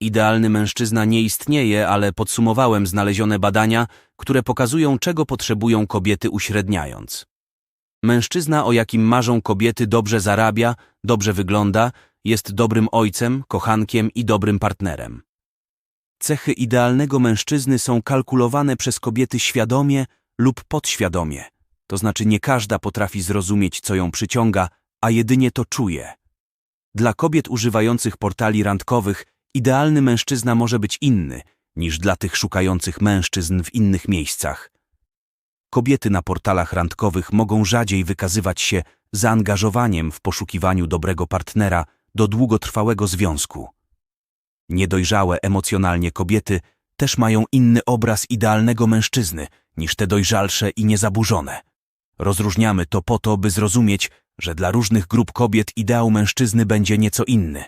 Idealny mężczyzna nie istnieje, ale podsumowałem znalezione badania, które pokazują, czego potrzebują kobiety uśredniając. Mężczyzna, o jakim marzą kobiety, dobrze zarabia, dobrze wygląda, jest dobrym ojcem, kochankiem i dobrym partnerem. Cechy idealnego mężczyzny są kalkulowane przez kobiety świadomie lub podświadomie. To znaczy nie każda potrafi zrozumieć, co ją przyciąga, a jedynie to czuje. Dla kobiet używających portali randkowych idealny mężczyzna może być inny niż dla tych szukających mężczyzn w innych miejscach. Kobiety na portalach randkowych mogą rzadziej wykazywać się zaangażowaniem w poszukiwaniu dobrego partnera do długotrwałego związku. Niedojrzałe emocjonalnie kobiety też mają inny obraz idealnego mężczyzny niż te dojrzalsze i niezaburzone. Rozróżniamy to po to, by zrozumieć, że dla różnych grup kobiet ideał mężczyzny będzie nieco inny.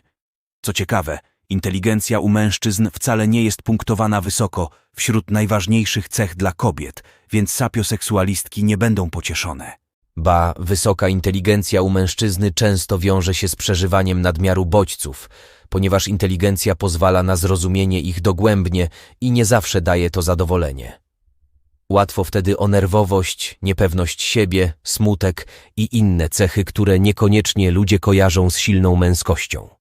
Co ciekawe, inteligencja u mężczyzn wcale nie jest punktowana wysoko wśród najważniejszych cech dla kobiet, więc sapioseksualistki nie będą pocieszone. Ba, wysoka inteligencja u mężczyzny często wiąże się z przeżywaniem nadmiaru bodźców, ponieważ inteligencja pozwala na zrozumienie ich dogłębnie i nie zawsze daje to zadowolenie. Łatwo wtedy o nerwowość, niepewność siebie, smutek i inne cechy, które niekoniecznie ludzie kojarzą z silną męskością.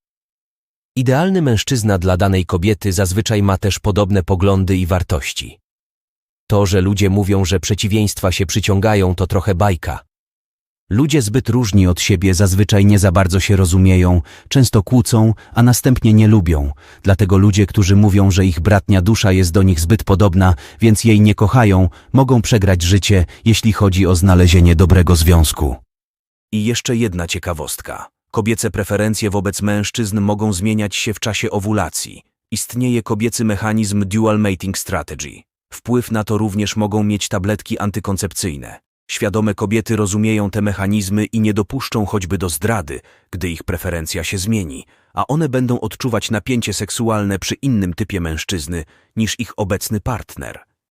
Idealny mężczyzna dla danej kobiety zazwyczaj ma też podobne poglądy i wartości. To, że ludzie mówią, że przeciwieństwa się przyciągają, to trochę bajka. Ludzie zbyt różni od siebie zazwyczaj nie za bardzo się rozumieją, często kłócą, a następnie nie lubią. Dlatego ludzie, którzy mówią, że ich bratnia dusza jest do nich zbyt podobna, więc jej nie kochają, mogą przegrać życie, jeśli chodzi o znalezienie dobrego związku. I jeszcze jedna ciekawostka. Kobiece preferencje wobec mężczyzn mogą zmieniać się w czasie owulacji. Istnieje kobiecy mechanizm dual mating strategy. Wpływ na to również mogą mieć tabletki antykoncepcyjne. Świadome kobiety rozumieją te mechanizmy i nie dopuszczą choćby do zdrady, gdy ich preferencja się zmieni, a one będą odczuwać napięcie seksualne przy innym typie mężczyzny niż ich obecny partner.